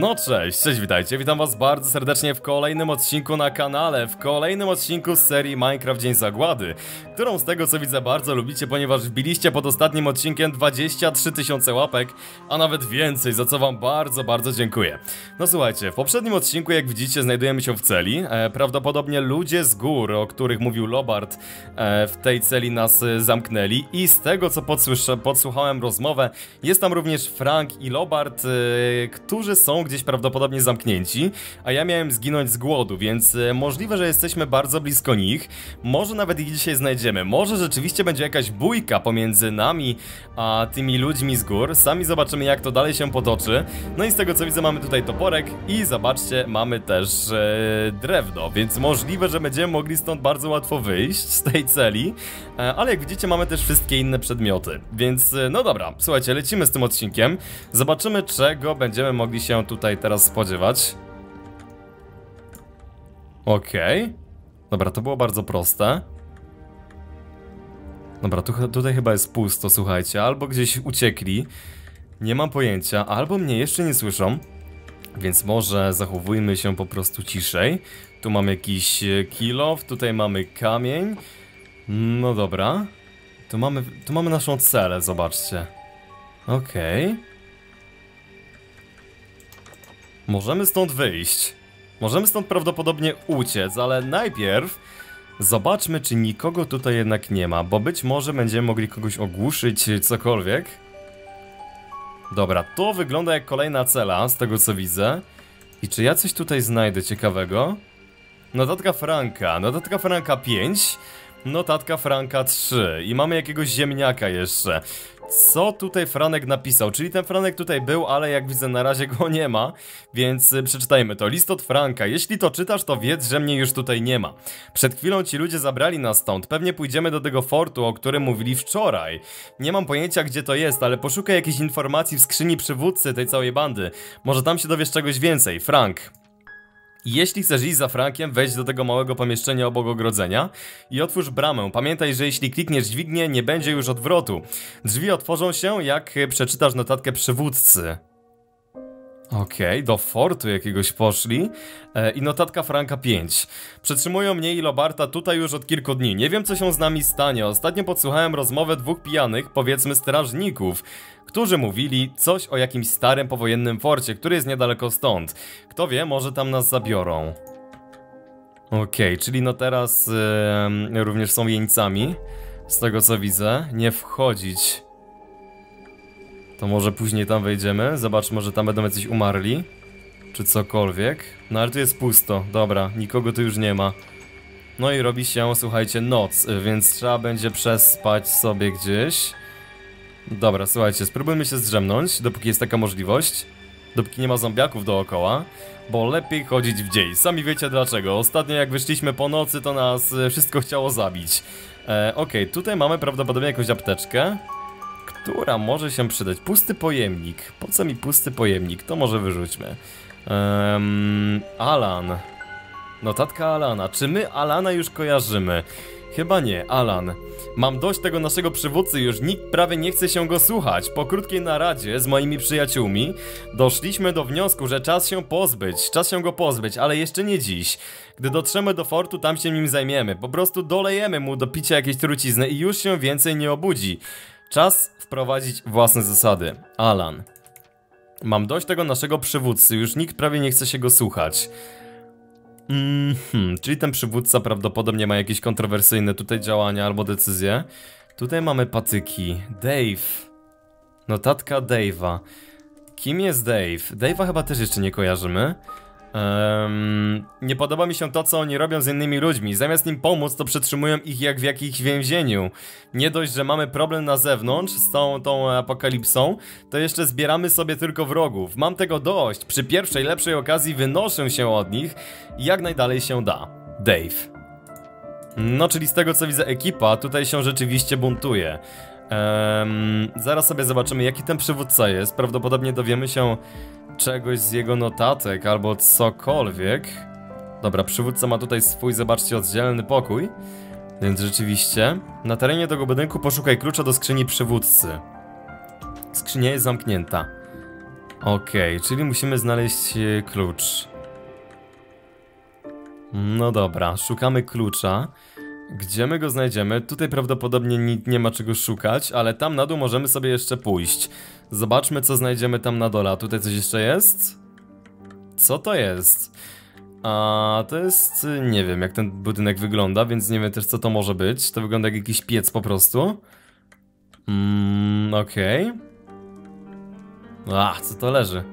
No cześć, cześć, witajcie, witam was bardzo serdecznie w kolejnym odcinku na kanale, w kolejnym odcinku z serii Minecraft Dzień Zagłady, którą z tego co widzę bardzo lubicie, ponieważ wbiliście pod ostatnim odcinkiem 23 tysiące łapek, a nawet więcej, za co wam bardzo, bardzo dziękuję. No słuchajcie, w poprzednim odcinku, jak widzicie, znajdujemy się w celi, e, prawdopodobnie ludzie z gór, o których mówił Lobart, e, w tej celi nas e, zamknęli. I z tego co podsłysza- podsłuchałem rozmowę, jest tam również Frank i Lobart, e, którzy są gdzieś prawdopodobnie zamknięci, a ja miałem zginąć z głodu, więc e, możliwe, że jesteśmy bardzo blisko nich. Może nawet ich dzisiaj znajdziemy. Może rzeczywiście będzie jakaś bójka pomiędzy nami a tymi ludźmi z gór. Sami zobaczymy, jak to dalej się potoczy. No i z tego co widzę, mamy tutaj toporek i zobaczcie, mamy też e, drewno, więc możliwe, że będziemy mogli stąd bardzo łatwo wyjść z tej celi. E, ale jak widzicie, mamy też wszystkie inne przedmioty. Więc e, no dobra, słuchajcie, lecimy z tym odcinkiem. Zobaczymy, czego będziemy mogli się tutaj teraz spodziewać. Okej. Dobra, to było bardzo proste. Dobra, tu, tutaj chyba jest pusto, słuchajcie. Albo gdzieś uciekli. Nie mam pojęcia. Albo mnie jeszcze nie słyszą. Więc może zachowujmy się po prostu ciszej. Tu mamy jakiś e, kilof, tutaj mamy kamień. No dobra. Tu mamy, tu mamy naszą celę, zobaczcie. Okej. Możemy stąd wyjść. Możemy stąd prawdopodobnie uciec, ale najpierw zobaczmy, czy nikogo tutaj jednak nie ma, bo być może będziemy mogli kogoś ogłuszyć, cokolwiek. Dobra, to wygląda jak kolejna cela, z tego co widzę. I czy ja coś tutaj znajdę ciekawego? Notatka Franka, notatka Franka 5, notatka Franka 3 i mamy jakiegoś ziemniaka jeszcze. Co tutaj Franek napisał? Czyli ten Franek tutaj był, ale jak widzę na razie go nie ma, więc y, przeczytajmy to. List od Franka. Jeśli to czytasz, to wiedz, że mnie już tutaj nie ma. Przed chwilą ci ludzie zabrali nas stąd. Pewnie pójdziemy do tego fortu, o którym mówili wczoraj. Nie mam pojęcia, gdzie to jest, ale poszukaj jakiejś informacji w skrzyni przywódcy tej całej bandy. Może tam się dowiesz czegoś więcej. Frank. Jeśli chcesz iść za Frankiem, wejdź do tego małego pomieszczenia obok ogrodzenia i otwórz bramę. Pamiętaj, że jeśli klikniesz dźwignię, nie będzie już odwrotu. Drzwi otworzą się, jak przeczytasz notatkę przywódcy. Okej, do fortu jakiegoś poszli. E, I notatka Franka 5. Przetrzymują mnie i Lobarta tutaj już od kilku dni. Nie wiem, co się z nami stanie. Ostatnio podsłuchałem rozmowę dwóch pijanych, powiedzmy strażników, którzy mówili coś o jakimś starym powojennym forcie, który jest niedaleko stąd. Kto wie, może tam nas zabiorą. Okej, czyli no teraz również są jeńcami. Z tego co widzę, nie wchodzić. To może później tam wejdziemy, zobaczmy, może tam będą jacyś umarli. Czy cokolwiek. No ale tu jest pusto, dobra, nikogo tu już nie ma. No i robi się, słuchajcie, noc, więc trzeba będzie przespać sobie gdzieś. Dobra, słuchajcie, spróbujmy się zdrzemnąć, dopóki jest taka możliwość. Dopóki nie ma zombiaków dookoła. Bo lepiej chodzić w dzień. Sami wiecie dlaczego. Ostatnio jak wyszliśmy po nocy, to nas e, wszystko chciało zabić. E, Okej, tutaj mamy prawdopodobnie jakąś apteczkę która może się przydać. Pusty pojemnik. Po co mi pusty pojemnik? To może wyrzućmy. Um, Alan. Notatka Alana. Czy my Alana już kojarzymy? Chyba nie, Alan. Mam dość tego naszego przywódcy, już nikt prawie nie chce się go słuchać. Po krótkiej naradzie z moimi przyjaciółmi doszliśmy do wniosku, że czas się pozbyć, czas się go pozbyć, ale jeszcze nie dziś. Gdy dotrzemy do fortu, tam się nim zajmiemy. Po prostu dolejemy mu do picia jakieś trucizny i już się więcej nie obudzi. Czas wprowadzić własne zasady. Alan. Mam dość tego naszego przywódcy, już nikt prawie nie chce się go słuchać. Mhm, czyli ten przywódca prawdopodobnie ma jakieś kontrowersyjne tutaj działania albo decyzje. Tutaj mamy patyki. Dave. Notatka Dave'a. Kim jest Dave? Dave'a chyba też jeszcze nie kojarzymy. Ehm, nie podoba mi się to, co oni robią z innymi ludźmi. Zamiast im pomóc, to przetrzymują ich jak w jakimś więzieniu. Nie dość, że mamy problem na zewnątrz z tą, tą apokalipsą, to jeszcze zbieramy sobie tylko wrogów. Mam tego dość. Przy pierwszej, lepszej okazji wynoszę się od nich jak najdalej się da. Dave. No, czyli z tego co widzę, ekipa tutaj się rzeczywiście buntuje. Ehm, zaraz sobie zobaczymy, jaki ten przywódca jest. Prawdopodobnie dowiemy się czegoś z jego notatek albo cokolwiek. Dobra, przywódca ma tutaj swój, zobaczcie, oddzielny pokój. Więc rzeczywiście, na terenie tego budynku poszukaj klucza do skrzyni przywódcy. Skrzynia jest zamknięta. Okej, czyli musimy znaleźć e, klucz. No dobra, szukamy klucza. Gdzie my go znajdziemy? Tutaj prawdopodobnie nie, nie ma czego szukać, ale tam na dół możemy sobie jeszcze pójść. Zobaczmy, co znajdziemy tam na dole. A tutaj coś jeszcze jest? Co to jest? A to jest... nie wiem, jak ten budynek wygląda, więc nie wiem też, co to może być. To wygląda jak jakiś piec po prostu. Mmm, okej. Okay. A, co to leży?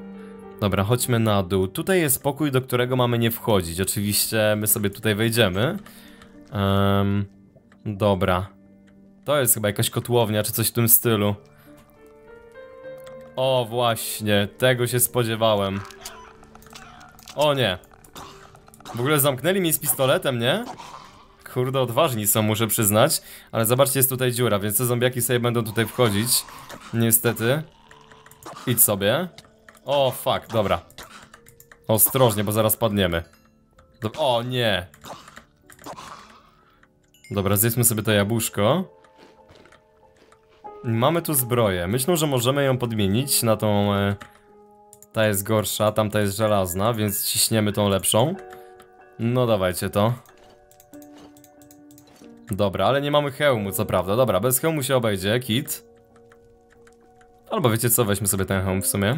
Dobra, chodźmy na dół. Tutaj jest pokój, do którego mamy nie wchodzić. Oczywiście my sobie tutaj wejdziemy. Um, dobra. To jest chyba jakaś kotłownia, czy coś w tym stylu. O, właśnie, tego się spodziewałem. O nie. W ogóle zamknęli mi z pistoletem, nie? Kurde, odważni są, muszę przyznać. Ale zobaczcie, jest tutaj dziura, więc te zombiaki sobie będą tutaj wchodzić. Niestety. Idź sobie. O, fuck, dobra. Ostrożnie, bo zaraz padniemy. O, nie. Dobra, zjedzmy sobie to jabłuszko. Mamy tu zbroję. Myślę, że możemy ją podmienić na tą... E, ta jest gorsza, tamta jest żelazna, więc ciśniemy tą lepszą. No dawajcie to. Dobra, ale nie mamy hełmu, co prawda. Dobra, bez hełmu się obejdzie, kit. Albo wiecie co, weźmy sobie ten hełm w sumie.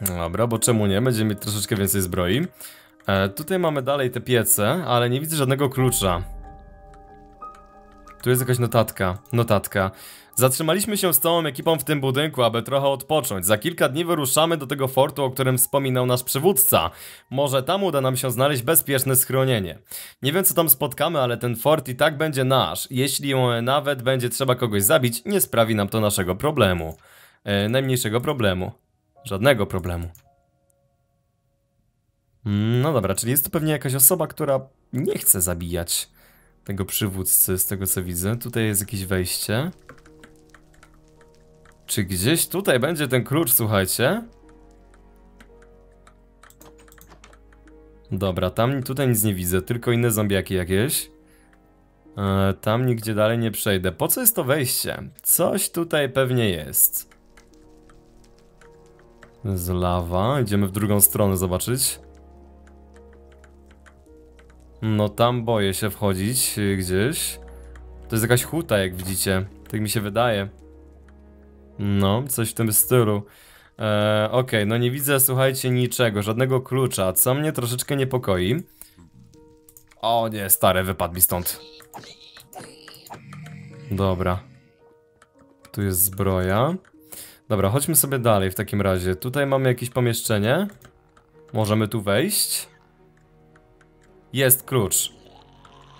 Dobra, bo czemu nie? Będziemy mieć troszeczkę więcej zbroi. E, tutaj mamy dalej te piece, ale nie widzę żadnego klucza. Tu jest jakaś notatka. Notatka. Zatrzymaliśmy się z całą ekipą w tym budynku, aby trochę odpocząć. Za kilka dni wyruszamy do tego fortu, o którym wspominał nasz przywódca. Może tam uda nam się znaleźć bezpieczne schronienie. Nie wiem co tam spotkamy, ale ten fort i tak będzie nasz. Jeśli nawet będzie trzeba kogoś zabić, nie sprawi nam to naszego problemu. E, najmniejszego problemu. Żadnego problemu. No dobra, czyli jest to pewnie jakaś osoba, która nie chce zabijać tego przywódcy, z tego co widzę. Tutaj jest jakieś wejście. Czy gdzieś tutaj będzie ten klucz, słuchajcie? Dobra, tam tutaj nic nie widzę, tylko inne zombiaki jakieś. E, tam nigdzie dalej nie przejdę. Po co jest to wejście? Coś tutaj pewnie jest. Z lawa. Idziemy w drugą stronę zobaczyć. No tam boję się wchodzić y, gdzieś. To jest jakaś huta, jak widzicie. Tak mi się wydaje. No, coś w tym stylu. Eee, Okej, okay, no nie widzę, słuchajcie, niczego, żadnego klucza, co mnie troszeczkę niepokoi. O nie, stare, wypadł mi stąd. Dobra. Tu jest zbroja. Dobra, chodźmy sobie dalej w takim razie. Tutaj mamy jakieś pomieszczenie. Możemy tu wejść. Jest klucz.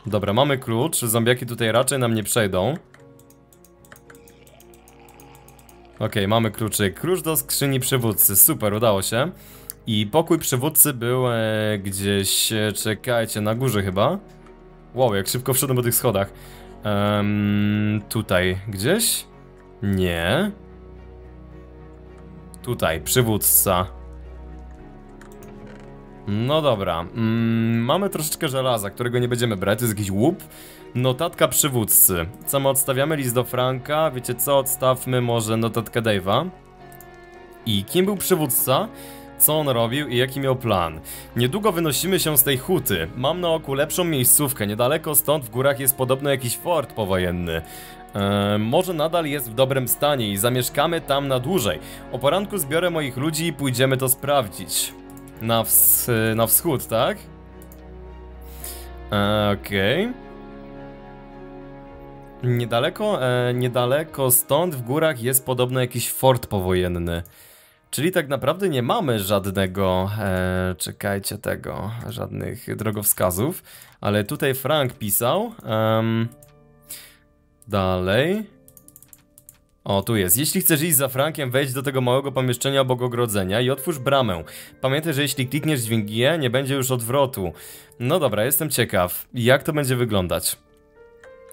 Dobra, mamy klucz. Zombiaki tutaj raczej nam nie przejdą. Okej, okay, mamy kluczyk. Klucz do skrzyni przywódcy. Super, udało się. I pokój przywódcy był e, gdzieś, e, czekajcie, na górze chyba. Wow, jak szybko wszedłem po tych schodach. Tutaj, gdzieś? Nie. Tutaj, przywódca. No dobra, mm, mamy troszeczkę żelaza, którego nie będziemy brać, to jest jakiś łup. Notatka przywódcy. Co my odstawiamy? List do Franka. Wiecie co? Odstawmy może notatkę Dave'a. I kim był przywódca? Co on robił i jaki miał plan? Niedługo wynosimy się z tej huty. Mam na oku lepszą miejscówkę. Niedaleko stąd w górach jest podobno jakiś fort powojenny. Eee, może nadal jest w dobrym stanie i zamieszkamy tam na dłużej. O poranku zbiorę moich ludzi i pójdziemy to sprawdzić. Na, na wschód, tak? Eee, Okej. Okay. Niedaleko, e, niedaleko stąd w górach jest podobno jakiś fort powojenny. Czyli tak naprawdę nie mamy żadnego, e, czekajcie tego, żadnych drogowskazów. Ale tutaj Frank pisał. Dalej. O, tu jest. Jeśli chcesz iść za Frankiem, wejdź do tego małego pomieszczenia obok ogrodzenia i otwórz bramę. Pamiętaj, że jeśli klikniesz dźwięk G, nie będzie już odwrotu. No dobra, jestem ciekaw. Jak to będzie wyglądać?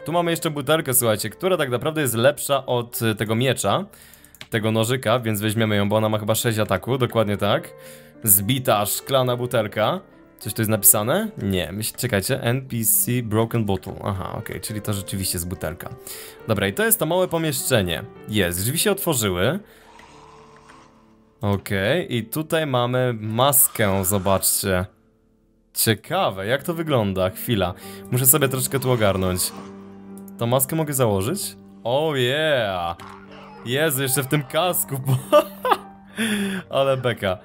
Tu mamy jeszcze butelkę, słuchajcie, która tak naprawdę jest lepsza od y, tego miecza, tego nożyka, więc weźmiemy ją, bo ona ma chyba 6 ataku, dokładnie tak. Zbita szklana butelka. Coś tu jest napisane? Nie, myśl, czekajcie, NPC Broken Bottle. Aha, okej, okay, czyli to rzeczywiście jest butelka. Dobra, i to jest to małe pomieszczenie. Jest, drzwi się otworzyły. Okej, i tutaj mamy maskę, zobaczcie. Ciekawe, jak to wygląda? Chwila, muszę sobie troszkę tu ogarnąć. Tą maskę mogę założyć? Oh yeah! Jezu, jeszcze w tym kasku, bo... Ale beka.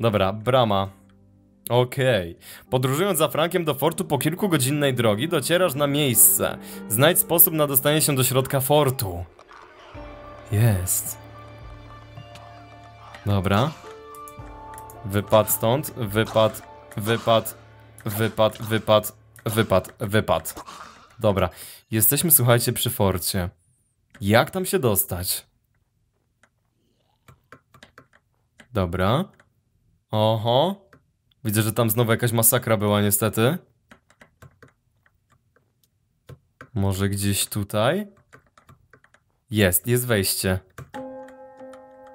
Dobra, brama. Okej. Podróżując za Frankiem do fortu po kilkugodzinnej drogi, docierasz na miejsce. Znajdź sposób na dostanie się do środka fortu. Jest. Dobra. Wypad stąd, wypad, wypad, wypad, wypad, wypad, wypad. Dobra. Jesteśmy, słuchajcie, przy forcie. Jak tam się dostać? Dobra. Oho. Widzę, że tam znowu jakaś masakra była niestety. Może gdzieś tutaj? Jest, jest wejście.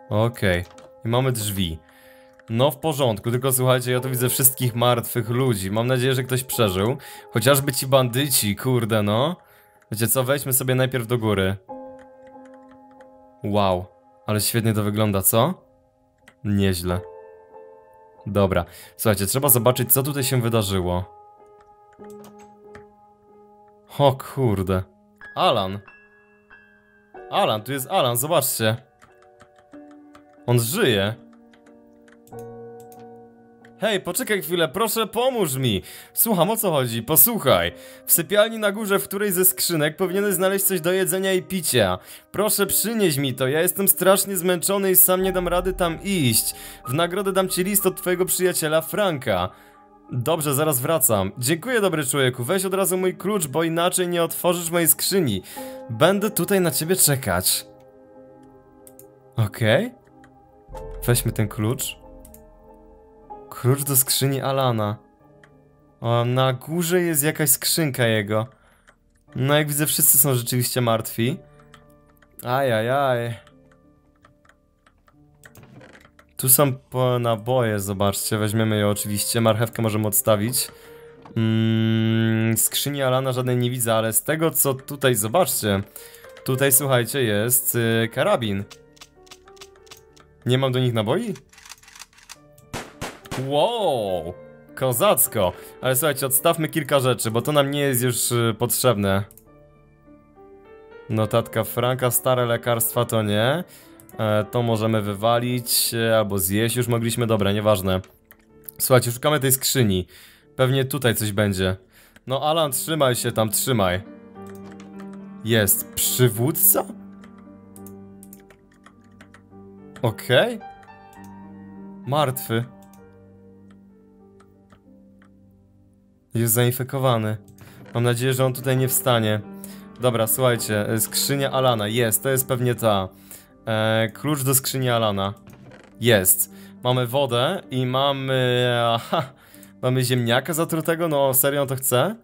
Okej. I mamy drzwi. No w porządku, tylko słuchajcie, ja tu widzę wszystkich martwych ludzi. Mam nadzieję, że ktoś przeżył. Chociażby ci bandyci, kurde no. Wiecie co, wejdźmy sobie najpierw do góry. Wow, ale świetnie to wygląda, co? Nieźle. Dobra, słuchajcie, trzeba zobaczyć, co tutaj się wydarzyło. O kurde. Alan. Alan, tu jest Alan, zobaczcie. On żyje. Hej, poczekaj chwilę, proszę pomóż mi. Słucham, o co chodzi? Posłuchaj. W sypialni na górze, w której ze skrzynek powinieneś znaleźć coś do jedzenia i picia. Proszę przynieś mi to, ja jestem strasznie zmęczony i sam nie dam rady tam iść. W nagrodę dam ci list od twojego przyjaciela Franka. Dobrze, zaraz wracam. Dziękuję, dobry człowieku. Weź od razu mój klucz, bo inaczej nie otworzysz mojej skrzyni. Będę tutaj na ciebie czekać. Okej. Okay. Weźmy ten klucz. Klucz do skrzyni Alana. O, na górze jest jakaś skrzynka jego. No jak widzę wszyscy są rzeczywiście martwi. Ajajaj. Tu są naboje, zobaczcie, weźmiemy je oczywiście, marchewkę możemy odstawić. Mm, skrzyni Alana żadnej nie widzę, ale z tego co tutaj, zobaczcie. Tutaj, słuchajcie, jest yy, karabin. Nie mam do nich naboi? Wow, kozacko. Ale słuchajcie, odstawmy kilka rzeczy, bo to nam nie jest już y, potrzebne. Notatka Franka, stare lekarstwa to nie. E, to możemy wywalić, e, albo zjeść już mogliśmy, dobra, nieważne. Słuchajcie, szukamy tej skrzyni. Pewnie tutaj coś będzie. No Alan, trzymaj się tam, trzymaj. Jest. Przywódca? Okej. Okay. Martwy. Jest zainfekowany. Mam nadzieję, że on tutaj nie wstanie. Dobra, słuchajcie, e, skrzynia Alana, jest, to jest pewnie ta. E, klucz do skrzyni Alana. Jest. Mamy wodę i mamy... Aha, mamy ziemniaka zatrutego, no serio to chce?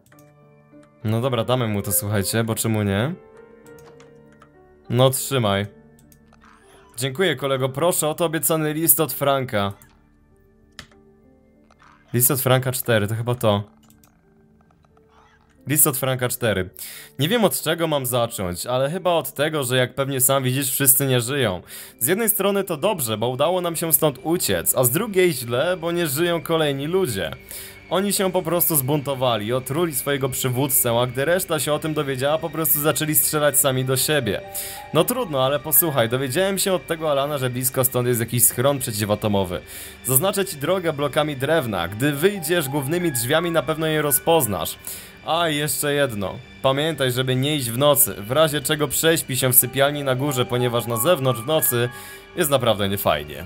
No dobra, damy mu to, słuchajcie, bo czemu nie? No trzymaj. Dziękuję kolego, proszę, oto obiecany list od Franka. List od Franka 4, to chyba to. List od Franka 4. Nie wiem od czego mam zacząć, ale chyba od tego, że jak pewnie sam widzisz, wszyscy nie żyją. Z jednej strony to dobrze, bo udało nam się stąd uciec, a z drugiej źle, bo nie żyją kolejni ludzie. Oni się po prostu zbuntowali, otruli swojego przywódcę, a gdy reszta się o tym dowiedziała, po prostu zaczęli strzelać sami do siebie. No trudno, ale posłuchaj, dowiedziałem się od tego Alana, że blisko stąd jest jakiś schron przeciwatomowy. Zaznaczę ci drogę blokami drewna, gdy wyjdziesz głównymi drzwiami na pewno je rozpoznasz. A jeszcze jedno. Pamiętaj, żeby nie iść w nocy, w razie czego prześpi się w sypialni na górze, ponieważ na zewnątrz w nocy jest naprawdę niefajnie.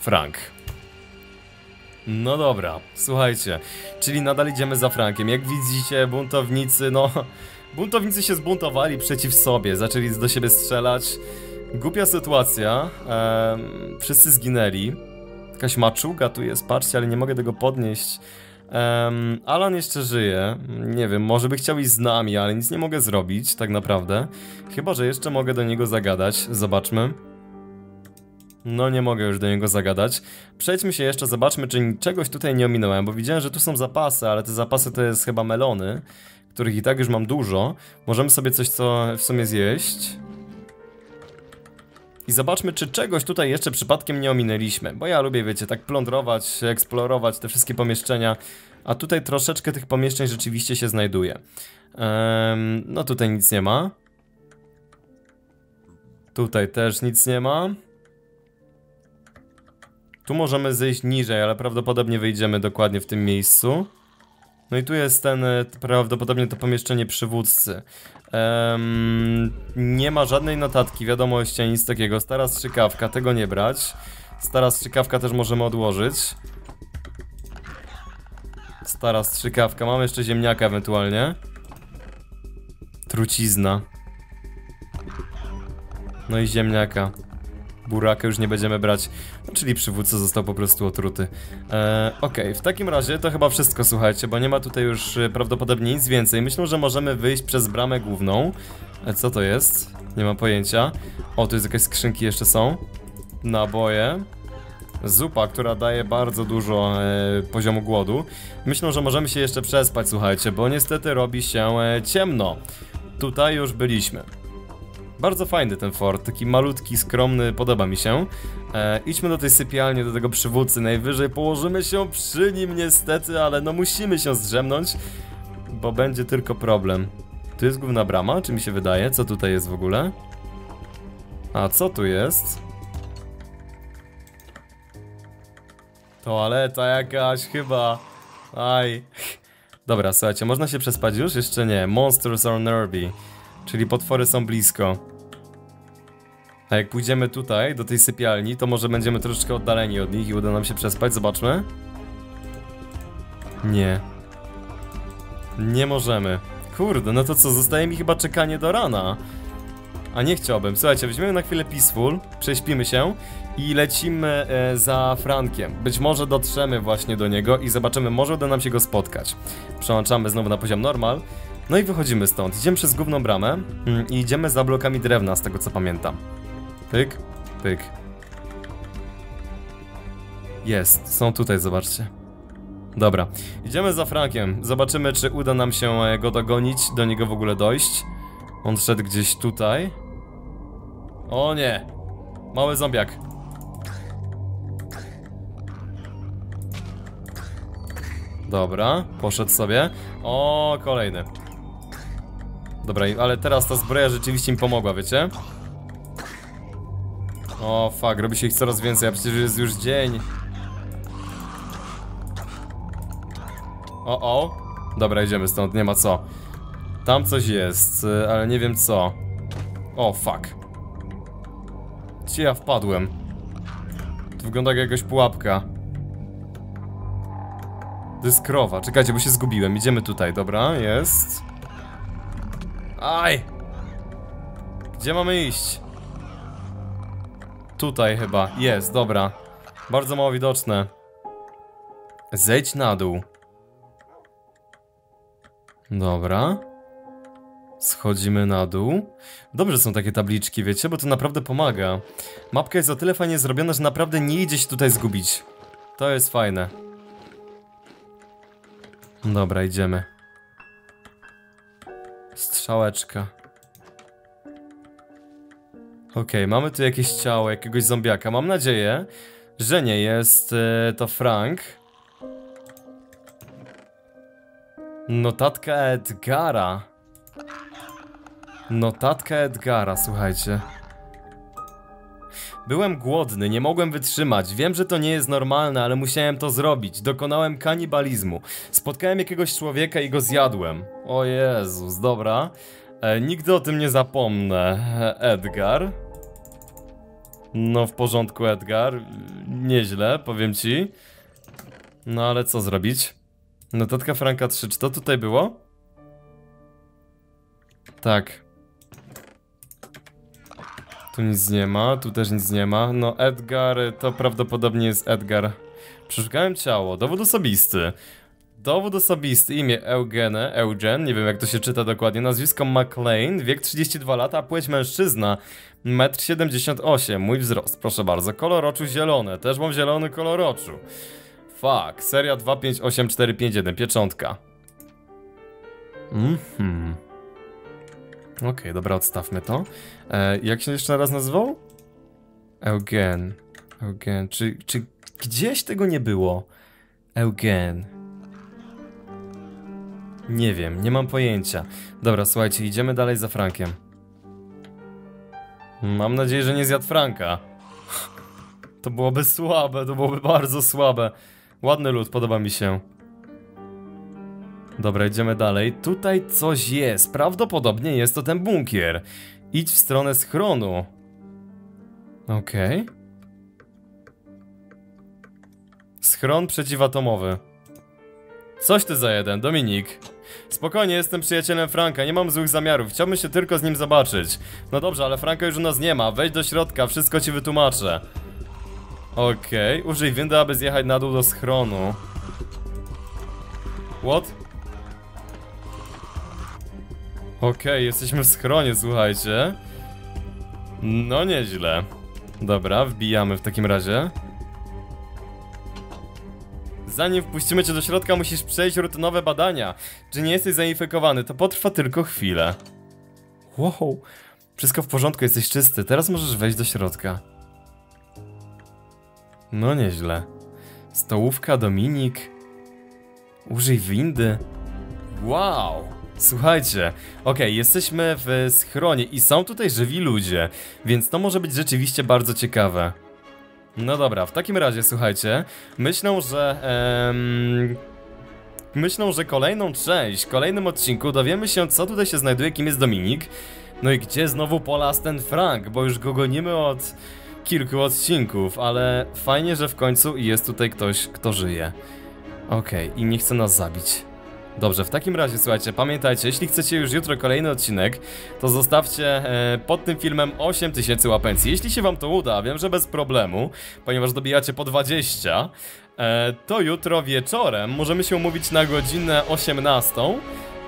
Frank. No dobra, słuchajcie, czyli nadal idziemy za Frankiem. Jak widzicie, buntownicy, no... Buntownicy się zbuntowali przeciw sobie, zaczęli do siebie strzelać. Głupia sytuacja, ehm, wszyscy zginęli. Jakaś maczuga tu jest, patrzcie, ale nie mogę tego podnieść. Alan jeszcze żyje. Nie wiem, może by chciał iść z nami, ale nic nie mogę zrobić, tak naprawdę. Chyba, że jeszcze mogę do niego zagadać. Zobaczmy. No nie mogę już do niego zagadać. Przejdźmy się jeszcze, zobaczmy, czy czegoś tutaj nie ominąłem, bo widziałem, że tu są zapasy, ale te zapasy to jest chyba melony, których i tak już mam dużo. Możemy sobie coś co w sumie zjeść. I zobaczmy, czy czegoś tutaj jeszcze przypadkiem nie ominęliśmy. Bo ja lubię, wiecie, tak plądrować, eksplorować te wszystkie pomieszczenia. A tutaj troszeczkę tych pomieszczeń rzeczywiście się znajduje. Um, no tutaj nic nie ma. Tutaj też nic nie ma. Tu możemy zejść niżej, ale prawdopodobnie wyjdziemy dokładnie w tym miejscu. No i tu jest ten, e, prawdopodobnie to pomieszczenie przywódcy. Um, nie ma żadnej notatki, wiadomości, ani nic takiego. Stara strzykawka, tego nie brać. Stara strzykawka też możemy odłożyć. Stara strzykawka, mamy jeszcze ziemniaka ewentualnie. Trucizna. No i ziemniaka. Buraka już nie będziemy brać, no, czyli przywódca został po prostu otruty. Eee, Okej, okay. w takim razie to chyba wszystko, słuchajcie, bo nie ma tutaj już e, prawdopodobnie nic więcej. Myślę, że możemy wyjść przez bramę główną. E, co to jest? Nie mam pojęcia. O, tu jest jakieś skrzynki jeszcze są. Naboje. Zupa, która daje bardzo dużo e, poziomu głodu. Myślę, że możemy się jeszcze przespać, słuchajcie, bo niestety robi się e, ciemno. Tutaj już byliśmy. Bardzo fajny ten fort, taki malutki, skromny, podoba mi się. E, idźmy do tej sypialni, do tego przywódcy, najwyżej położymy się przy nim niestety, ale no musimy się zdrzemnąć, bo będzie tylko problem. Tu jest główna brama, czy mi się wydaje? Co tutaj jest w ogóle? A co tu jest? Toaleta jakaś chyba. Aj. Dobra, słuchajcie, można się przespać już? Jeszcze nie. Monsters are nervy. Czyli potwory są blisko. A jak pójdziemy tutaj, do tej sypialni, to może będziemy troszeczkę oddaleni od nich i uda nam się przespać, zobaczmy. Nie. Nie możemy. Kurde, no to co, zostaje mi chyba czekanie do rana. A nie chciałbym. Słuchajcie, weźmiemy na chwilę Peaceful, prześpimy się i lecimy e, za Frankiem. Być może dotrzemy właśnie do niego i zobaczymy, może uda nam się go spotkać. Przełączamy znowu na poziom normal. No i wychodzimy stąd. Idziemy przez główną bramę mm, i idziemy za blokami drewna, z tego co pamiętam. Pyk, pyk. Jest, są tutaj, zobaczcie. Dobra, idziemy za Frankiem. Zobaczymy, czy uda nam się e, go dogonić, do niego w ogóle dojść. On szedł gdzieś tutaj. O nie! Mały zombiak. Dobra, poszedł sobie. O, kolejny. Dobra, ale teraz ta zbroja rzeczywiście mi pomogła, wiecie? O, fuck, robi się ich coraz więcej, a przecież jest już dzień. O, o. Dobra, idziemy stąd, nie ma co. Tam coś jest, y, ale nie wiem co. O, fuck. Gdzie ja wpadłem? To wygląda jak jakaś pułapka. To jest krowa. Czekajcie, bo się zgubiłem. Idziemy tutaj, dobra, jest. Aj! Gdzie mamy iść? Tutaj chyba. Jest, dobra. Bardzo mało widoczne. Zejdź na dół. Dobra. Schodzimy na dół. Dobrze są takie tabliczki, wiecie, bo to naprawdę pomaga. Mapka jest o tyle fajnie zrobiona, że naprawdę nie idzie się tutaj zgubić. To jest fajne. Dobra, idziemy. Strzałeczka. Okej, okay, mamy tu jakieś ciało, jakiegoś zombiaka. Mam nadzieję, że nie jest e, to Frank. Notatka Edgara. Notatka Edgara, słuchajcie. Byłem głodny, nie mogłem wytrzymać. Wiem, że to nie jest normalne, ale musiałem to zrobić. Dokonałem kanibalizmu. Spotkałem jakiegoś człowieka i go zjadłem. O Jezus, dobra. E, nigdy o tym nie zapomnę. Edgar. No w porządku, Edgar. Nieźle, powiem ci. No ale co zrobić? Notatka Franka 3, czy to tutaj było? Tak. Tu nic nie ma, tu też nic nie ma. No Edgar, to prawdopodobnie jest Edgar. Przeszukałem ciało, dowód osobisty. Dowód osobisty, imię Eugene, Eugen, nie wiem jak to się czyta dokładnie, nazwisko McLean, wiek 32 lata, płeć mężczyzna, 1,78 m, mój wzrost, proszę bardzo, kolor oczu zielony, też mam zielony kolor oczu. Fuck, seria 258451, pieczątka. Mhm. Okej, okay, dobra, odstawmy to. E, jak się jeszcze raz nazywał? Eugen. Eugen. Czy, czy gdzieś tego nie było? Eugen. Nie wiem, nie mam pojęcia. Dobra, słuchajcie, idziemy dalej za Frankiem. Mam nadzieję, że nie zjadł Franka. To byłoby słabe, to byłoby bardzo słabe. Ładny lód, podoba mi się. Dobra, idziemy dalej. Tutaj coś jest. Prawdopodobnie jest to ten bunkier. Idź w stronę schronu. Okej. Okay. Schron przeciwatomowy. Coś ty za jeden, Dominik. Spokojnie, jestem przyjacielem Franka, nie mam złych zamiarów, chciałbym się tylko z nim zobaczyć. No dobrze, ale Franka już u nas nie ma, wejdź do środka, wszystko ci wytłumaczę. Okej, okay. użyj windy, aby zjechać na dół do schronu. What? Okej, okay, jesteśmy w schronie, słuchajcie. No nieźle. Dobra, wbijamy w takim razie. Zanim wpuścimy cię do środka, musisz przejść rutynowe badania. Czy nie jesteś zainfekowany, to potrwa tylko chwilę. Wow, wszystko w porządku, jesteś czysty. Teraz możesz wejść do środka. No nieźle. Stołówka, Dominik. Użyj windy. Wow! Słuchajcie, okay, jesteśmy w schronie i są tutaj żywi ludzie, więc to może być rzeczywiście bardzo ciekawe. No dobra, w takim razie, słuchajcie, myślę, że... Em, myślę, że kolejną część, kolejnym odcinku dowiemy się, co tutaj się znajduje, kim jest Dominik, no i gdzie znowu polas ten Frank, bo już go gonimy od kilku odcinków, ale fajnie, że w końcu jest tutaj ktoś, kto żyje. Okej, okay, i nie chce nas zabić. Dobrze, w takim razie słuchajcie, pamiętajcie, jeśli chcecie już jutro kolejny odcinek, to zostawcie e, pod tym filmem 8000 łapencji. Jeśli się wam to uda, wiem, że bez problemu, ponieważ dobijacie po 20, e, to jutro wieczorem możemy się umówić na godzinę 18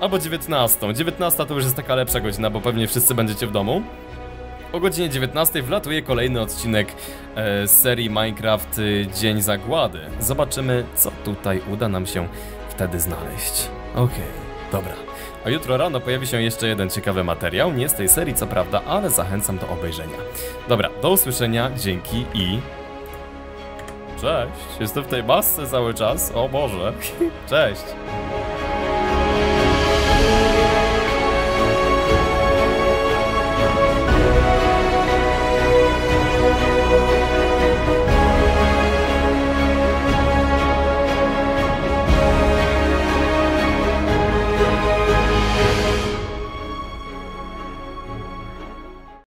albo 19. 19 to już jest taka lepsza godzina, bo pewnie wszyscy będziecie w domu. O godzinie 19 wlatuje kolejny odcinek e, serii Minecraft y, Dzień Zagłady. Zobaczymy, co tutaj uda nam się wtedy znaleźć. Okej, okay, dobra. A jutro rano pojawi się jeszcze jeden ciekawy materiał, nie z tej serii co prawda, ale zachęcam do obejrzenia. Dobra, do usłyszenia, dzięki i... Cześć, jestem w tej masce cały czas, o Boże. Cześć.